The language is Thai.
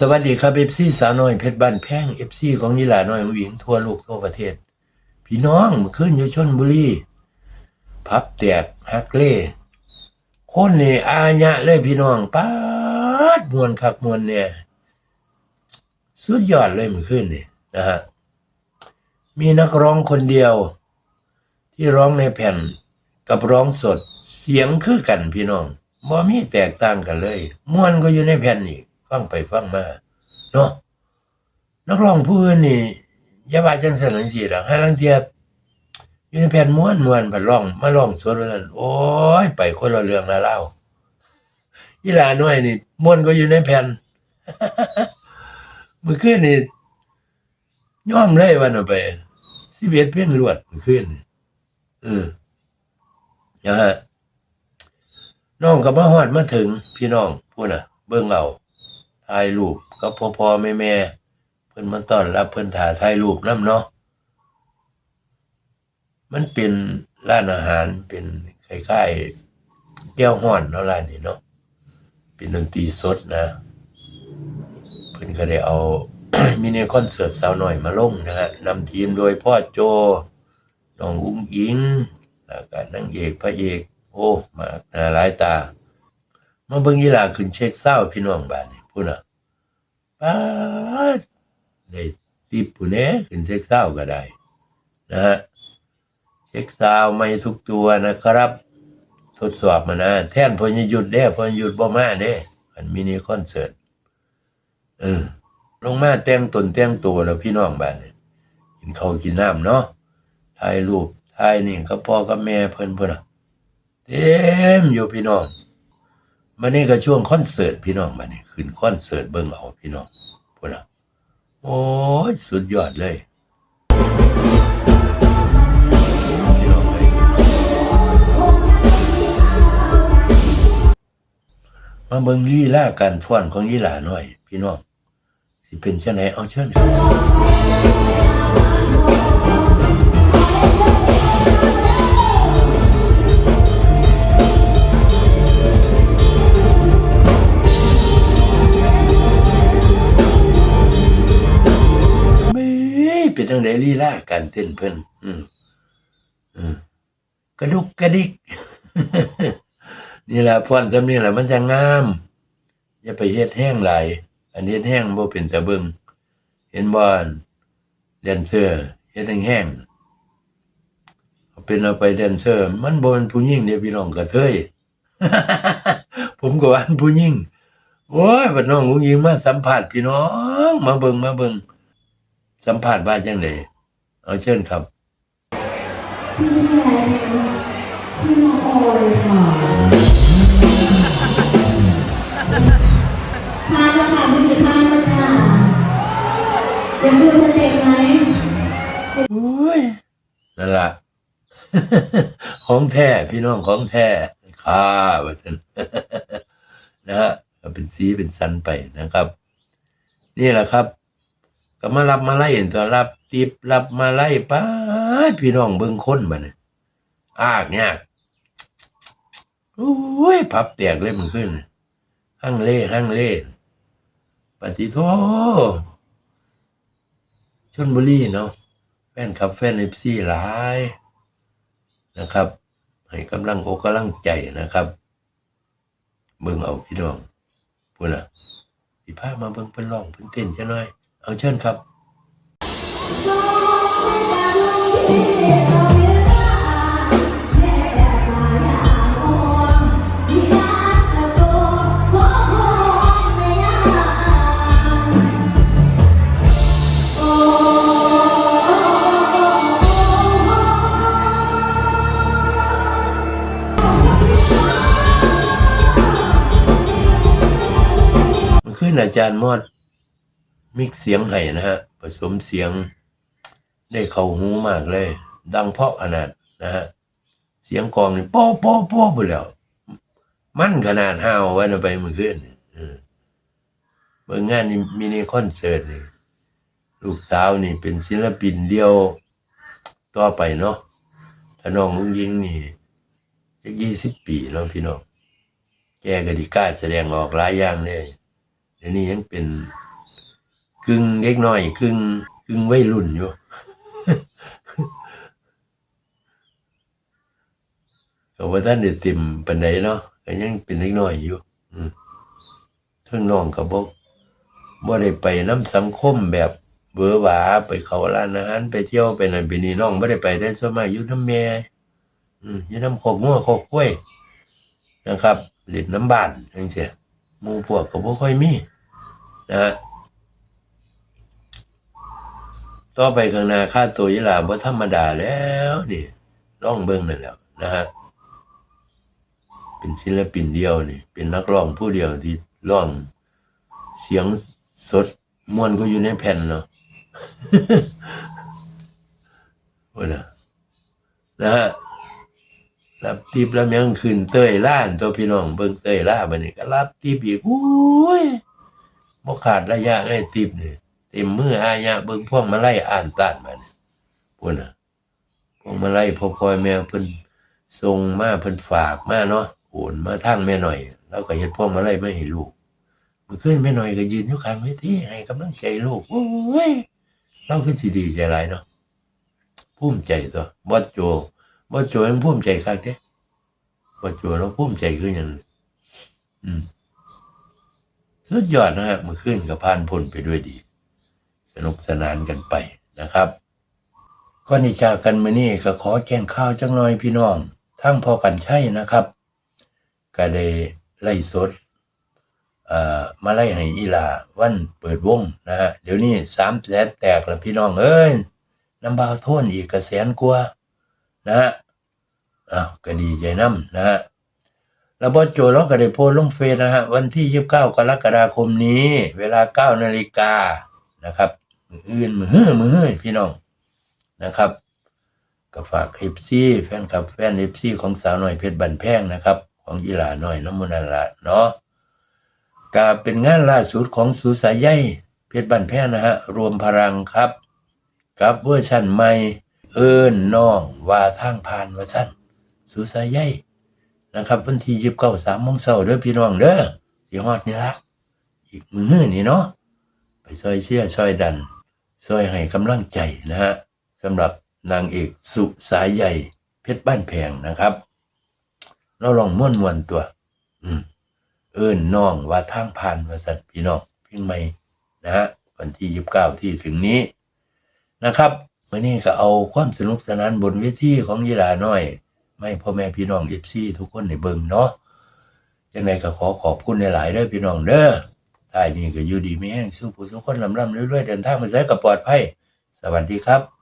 สวัสดีครับเอฟซีสาวน้อยเพชรบ้านแพงเอฟซีของยี่หลาน้อยหญิงทั่วโลกทั่วประเทศ พี่น้องเมื่อคืนอยู่ชนบุรีพับแตกฮักเล่คนนี่อาญะเลยพี่น้องป้าดมวนคักมวนเนี่ยสุดยอดเลยมื่อคืนนี่นะฮะมีนักร้องคนเดียว ที่ร้องในแผ่นกับร้องสดเสียงคือกันพี่น้องบ่มีแตกต่างกันเลย มวนก็อยู่ในแผ่นนี่ ฟังไปฟังมาเนาะนักร้องผู้อื่นนี่อย่าว่าจังซั่นจังซี่ดอกให้ลังเทียบอยู่ในแผ่นม่วนม่วนบัดร้องมาร้องสดว่าซั่นโอ้ยไปคนละเรื่องละเล่าอีหลาน้อยนี่ม่วนก็อยู่ในแผ่นมื้อคืนนี่ย่อมเลยวันเอาไป11เพลงรวดมือคืนนี่เออนะฮะน้องก็มาฮอดมาถึงพี่น้องพูดน่ะเบิ่งเอา ถ่ายรูปกับพ่อพ่อแม่แม่เพิ่นมาต้อนรับเพิ่นถ่ายถ่ายรูปนํเนาะมันเป็นร้านอาหารเป็นคล้ายๆแก้วฮ้อนเนาะร้านนี้เนาะเป็นดนตรีสดนะ เพิ่นก็ได้เอามินิคอนเสิร์ตสาวน้อยมาลงนะฮะนำทีมโดยพ่อโจน้องอุ้งอิงแล้วก็นางเอกพระเอกโอ้ มากหน้าหลายตามาเบิ่งยีลาขึ้นเช็คเศร้าพี่น้องบ้าน พูดน่ะป๊าดได้ติบผู้แหน่ขึ้นเช็คเศร้าก็ได้ นะฮะเช็คซาวไม่ทุกตัวนะครับ ทดสอบมานะแท่นพอหยุดเด้พอหยุดบ่มาเด้อันมินิคอนเสิร์ตเออลงมาแต่งตนแต่งตัวแล้วพี่น้องบ้านนี่กินข้าวกินน้ำเนาะถ่ายรูปถ่ายนี่กับพ่อกับแม่เพิ่นพุ่นน่ะเต็มอยู่พี่น้อง มันนี่ก็ช่วงคอนเสิร์ตพี่น้องมานี่ขึ้นคอนเสิร์ตเบิ่งเอาพี่น้องพุ่นน่ะโอ้ยสุดยอดเลยพี่น้องเอ้ยมาเบิ่งลีลาการฟ้อนของยีหลาหน่อย พี่น้องสิเป็นจังไดเอาเชิญาการเต้นเพิ่นอืมอืมกระดุกกระดิก นี่แหละฟ้อนสำนี้แหละมันจะงาม อย่าไปเฮ็ดแห้งหลายอันเฮ็ดแห้งบ่เป็นตะเบิงเห็นบอันแดนเซอร์เฮ็ดแห้งเอาเป็นเอาไปแดนเซอร์ มันบ่เป็นผู้หญิงเด้พี่น้องกระเทยผมก็ว่าอันผู้หญิงโอ้ยบัดน้องผู้หญิงมาสัมภาษณ์พี่น้อง มาเบิงมาเบิงสัมภาษณ์ว่าจังได เอาเชิญครับพี่ชื่ออะไรนะชื่อน้องโอเลยค่ะทานแล้วค่ะผู้หญิงทานแล้วค่ะเดี๋ยวดูสเต็ปไหมโอ้ยนั่นล่ะของแท้พี่น้องของแท้ค่าว่าซั่นนะฮะก็เป็นสีเป็นสันไปนะครับ นี่แหละครับ ก็มารับมาไล่เห็นตัวรับ ติบรับมาไล่ป้าพี่น้องเบิ่งคนบัดนี้อากยากโอ้ยพับแตกเลยมันขึ้นหั่งเล่หั่งเล่ปฏิโทชนบุรีเนาะแฟนคลับแฟนเอฟซีหลายนะครับ ให้กำลังอกกำลังใจนะครับเบิ่งเอาพี่น้องพูดน่ะสิพามาเบิ่งเพิ่นร้องเพิ่นเต้นจังหน่อย เอาเชิญครับ ขึ้นอาจารย์มอดมิกเสียงให้นะฮะ ผสมเสียง ได้เข้าหูมากเลย ดังเพราะขนาดนะฮะเสียงกองนี่โป๊ะโป๊ะโป๊ะไปแล้ว มันขนาดห้าวไว้นไปเมื่อคืนเอเมื่องานนี่มินิคอนเสิร์ตนี่ลูกสาวนี่เป็นศิลปินเดียวต่อไปเนาะถ้าน้องลุงยิงนี่จะยี่สิบปีเนาะพี่น้องแกก็ดีกล้าแสดงออกหลายอย่างเลยเดี๋ยวนี้ยังเป็นกึ่งเล็กน้อยกึ่งกึ่งวัยรุ่นอยู่ ก็ว่าท่านได้ติ่มปานใดเนาะก็ยังเป็นเล็กน้อยอยู่ อืมทั้งน้องก็บ่บ่ได้ไปน้ำสังคมแบบเบือหวาไปเขาร้านอาหารไปเที่ยวไปนั่นไปนี่น้องบ่ได้ไปได้สมากอยู่นำแม่อยู่นำคอกงัวคอกกล้วยนะครับเล่นน้ำบานจังซี่หมู่พวกก็บ่ค่อยมีนะฮะ ต่อไปข้างหน้าค่าตัวยีหลาบ่ธรรมดาแล้วนี่ลองเบิ่งนั่นแล้วนะฮะเป็นศิลปินเดียวนี่ เป็นนักร้องผู้เดียวที่ร้องเสียงสดมวนก็อยู่ในแผ่นเนาะว่านะนะฮะรับทิปแล้วยังขึ้นเต้ยล้านตัวพี่น้องเบิ่งเต้ยล่าบัดนี้ก็รับทิปอีกโอ้ยบ่ขาดระยะเลยทิปนี่ เต็มมืออายะเบิ่งพวงมาไลัยอ่านตานมานี่พุ่นน่ะพวงมาไลัยพ่อพ่อแม่เพิ่นส่งมาเพิ่นฝากมาเนาะโอนมาทางแม่หน่อย แล้วก็เฮ็ดพวงมาไลัยมาให้ลูกมื่อคืนแม่หน่อยก็ยืนอยู่ข้างเวทีให้กำลังใจลูกโอ้ยเราคือสิดีใจหลายเนาะภูมิใจตัวบอสโจบอสโจยังภูมิใจคักเด้บอสโจเราภูมิใจคือหยังอืมสุดยอดนะฮะมื่อคืนกับผ่านพ้นไปด้วยดี นุกสนานกันไปนะครับก่อนที่จากกันมื้อนี้ก็ขอแจ้งข่าวจังหน่อยพี่น้องทั้งพอกันใช่นะครับ ก็ได้ไล่สดอ่อมาไล่ให้อีลาวันเปิดวงนะฮะเดี๋ยวนี้สามแสนแตกแล้วพี่น้องเอ้ยน้ำบาวโทนอีกกระแสนกว่านะฮะอ้าวก็ดีใจน้ำนะฮะแล้วบอสโจเราก็ได้โพสลงเฟซนะฮะวันที่29กรกฎาคมนี้ เวลา9นาฬิกานะครับ มืออื่นมือเฮื้อมือเฮื้อพี่น้องนะครับก็ฝากเอฟซีแฟนคลับแฟนเอฟซีของสาวหน่อยเพชรบันแพงนะครับ ของอีหลาหน่อยน้ำมันละเนาะก็เป็นงานล่าสุดของสุสายใยเพชรบันแพงนะฮะรวมพลังครับ กับเวอร์ชันใหม่เอิ้นน้องว่าทางผ่านว่าซั่นสุสายใยนะครับวันที่ยีิบเก้าสามโมงเช้าเด้อพี่น้องเด้อสิฮอดนี่ละอีกมือนี่เนาะไปซอยเชียร์ซอยดัน ซอยให้กำลังใจนะฮะสำหรับนางเอกสุสายใหญ่เพชรบ้านแพงนะครับ เราลองม่วนมวนตัว อืม เอิ้นน้องว่าทางผ่านว่าสัตว์พี่น้องเพียงไม่นะฮะวันที่ยีิบเก้าที่ถึงนี้นะครับวันนี้ก็เอาความสนุกสนานบนเวทีของยีหลาน้อย ไม่พ่อแม่พี่น้องเอฟซีทุกคนในเบิงเนาะจังไดก็ขอขอบคุณหลายๆเด้อพี่น้องเด้อ ท้ายนี้ก็อยู่ดีไม่แห้งสู้ผู้ทุกคนลำลำเรื่อยๆเดินทางมาใช้กับปลอดภัย สวัสดีครับ